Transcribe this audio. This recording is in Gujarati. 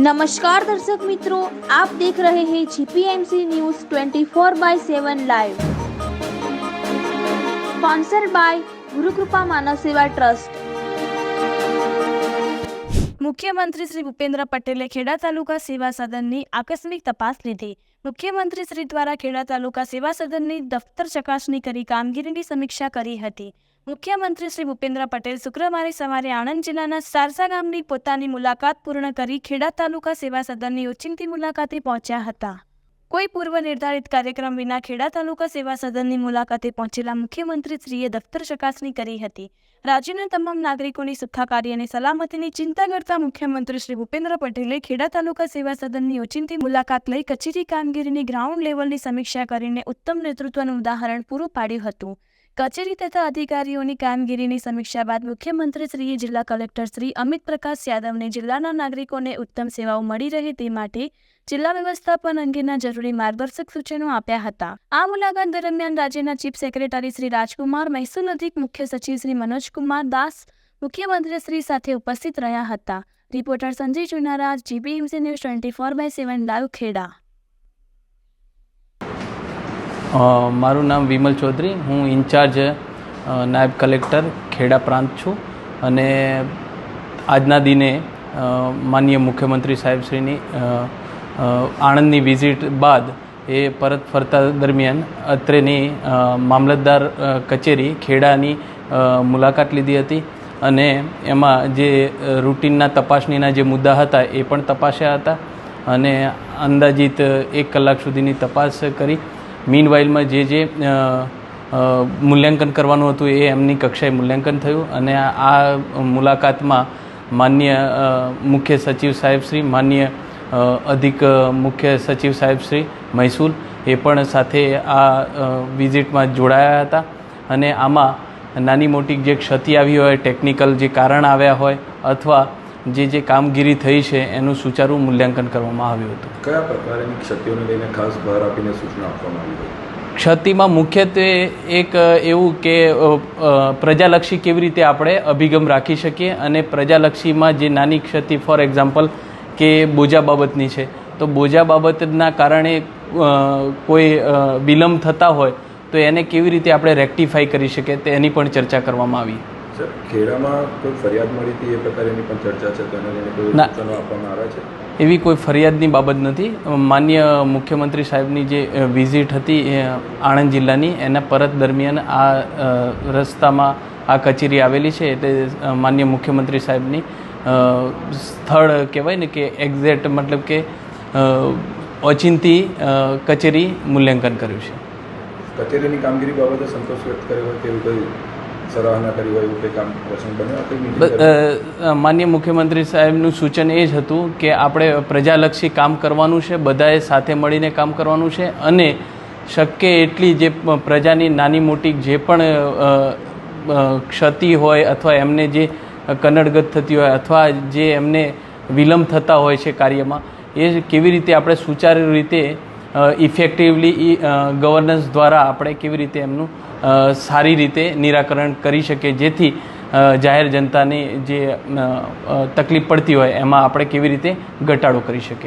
નમસ્કાર દર્શક મિત્રો, આપ દેખ રહે હે GPMC news 24 by seven live. Sponsor by Gurukrupa Manav Seva trust. મુખ્યમંત્રી શ્રી ભૂપેન્દ્ર પટેલે ખેડા તાલુકા સેવા સદનની આકસ્મિક તપાસ લીધી. મુખ્યમંત્રી શ્રી દ્વારા ખેડા તાલુકા સેવા સદનની દફતર ચકાસણી કરી કામગીરીની સમીક્ષા કરી હતી. મુખ્યમંત્રી શ્રી ભૂપેન્દ્ર પટેલ શુક્રવારે સવારે આણંદ જિલ્લાના સારસા ગામની પોતાની મુલાકાત પૂર્ણ કરી ખેડા તાલુકા સેવા સદનની ઓચિંતી મુલાકાતે પહોંચ્યા હતા. કોઈ પૂર્વ નિર્ધારિત કાર્યક્રમ વિના ખેડા તાલુકા સેવા સદનની મુલાકાતે પહોંચેલા મુખ્યમંત્રીશ્રીએ દફતર ચકાસણી કરી હતી. રાજ્યના તમામ નાગરિકોની સુખાકારી અને સલામતીની ચિંતા કરતા મુખ્યમંત્રી શ્રી ભૂપેન્દ્ર પટેલે ખેડા તાલુકા સેવા સદનની ઓચિંતી મુલાકાત લઈ કચેરી કામગીરીની ગ્રાઉન્ડ લેવલની સમીક્ષા કરીને ઉત્તમ નેતૃત્વનું ઉદાહરણ પૂરું પાડ્યું હતું. કચેરી તથા અધિકારીઓની કામગીરીની સમીક્ષા બાદ મુખ્યમંત્રીશ્રીએ જિલ્લા કલેક્ટર શ્રી અમિત પ્રકાશ યાદવને જિલ્લાના નાગરિકોને ઉત્તમ સેવાઓ મળી રહે તે માટે જિલ્લા વ્યવસ્થાપન અંગેના જરૂરી માર્ગદર્શક સૂચનો આપ્યા હતા. આ મુલાકાત દરમિયાન રાજ્યના ચીફ સેક્રેટરી શ્રી રાજકુમાર મહેસૂલ અધિક મુખ્ય સચિવ શ્રી મનોજકુમાર દાસ મુખ્યમંત્રી શ્રી સાથે ઉપસ્થિત રહ્યા હતા. Reporter Sanjay Chunara GBMC news twenty four by seven live Kheda. મારું નામ વિમલ ચૌધરી. હું ઇન્ચાર્જ નાયબ કલેક્ટર ખેડા પ્રાંત છું અને આજના દિને માનનીય મુખ્યમંત્રી સાહેબશ્રીની આણંદની વિઝિટ બાદ એ પરત ફરતા દરમિયાન અત્રેની મામલતદાર કચેરી ખેડાની મુલાકાત લીધી હતી અને એમાં જે રૂટીનના તપાસણીના જે મુદ્દા હતા એ પણ તપાસ્યા હતા અને અંદાજિત એક કલાક સુધીની તપાસ કરી મીનવાઇલમાં જે જે અ, મૂલ્યાંકન કરવાનું હતું એ એમની કક્ષાએ મૂલ્યાંકન થયું અને આ મુલાકાતમાં માન્ય મુખ્ય સચિવ સાહેબશ્રી માન્ય અધિક મુખ્ય સચિવ સાહેબશ્રી મહેસૂલ એ પણ સાથે આ વિઝિટમાં જોડાયા હતા. અને આમાં નાની મોટી જે ક્ષતિ આવી હોય ટેકનિકલ જે કારણ આવ્યા હોય અથવા જે જે કામગીરી થઈ છે એનું સુચારું મૂલ્યાંકન કરવામાં આવ્યું હતું. કયા પ્રકારની ક્ષતિઓને લઈને ખાસ ભાર આપીને સૂચના આપવામાં આવી ક્ષતિમાં મુખ્યત્વે એક એવું કે પ્રજાલક્ષી કેવી રીતે આપણે અભિગમ રાખી શકીએ અને પ્રજાલક્ષીમાં જે નાની ક્ષતિ ફોર એક્ઝામ્પલ કે બોજા બાબતની છે તો બોજા બાબતના કારણે કોઈ વિલંબ થતા હોય તો એને કેવી રીતે આપણે રેક્ટિફાઈ કરી શકીએ તેની પણ ચર્ચા કરવામાં આવી. સર ખેડામાં કોઈ ફરિયાદ મળી હતી એ પ્રકારેની પણ ચર્ચા છે? તો લઈને કોઈ સૂચનો આપવામાં આવ્યા છે? એવી કોઈ ફરિયાદની બાબત નથી. માન્ય મુખ્યમંત્રી સાહેબની જે વિઝિટ હતી આણંદ જિલ્લાની એના પરત દરમિયાન આ રસ્તામાં આ કચેરી આવેલી છે એટલે માન્ય મુખ્યમંત્રી સાહેબની સ્થળ કહેવાય ને કે એક્ઝેક્ટ મતલબ કે ઓચિંતી કચેરી મૂલ્યાંકન કર્યું છે. કચેરીની કામગીરી બાબતે સંતોષ વ્યક્ત કર્યો હોય એવું કોઈ સરાહના કરી હોય એવું કંઈ કામ પ્રસંગ બન્યો? માન્ય મુખ્યમંત્રી સાહેબનું સૂચન એ જ હતું કે આપણે પ્રજાલક્ષી કામ કરવાનું છે બધાએ સાથે મળીને કામ કરવાનું છે અને શક્ય એટલી જે પ્રજાની નાની મોટી જે પણ ક્ષતિ હોય અથવા એમને જે કનડગત થતી હોય અથવા જે એમને વિલંબ થતા હોય છે કાર્યમાં એ કેવી રીતે આપણે સુચારુ રીતે ઇફેક્ટિવલી ગવર્નન્સ દ્વારા આપણે કેવી રીતે એમનું સારી રીતે નિરાકરણ કરી શકે, જેથી જાહેર જનતાની જે તકલીફ પડતી હોય, એમાં આપણે કેવી રીતે ઘટાડો કરી શકીએ.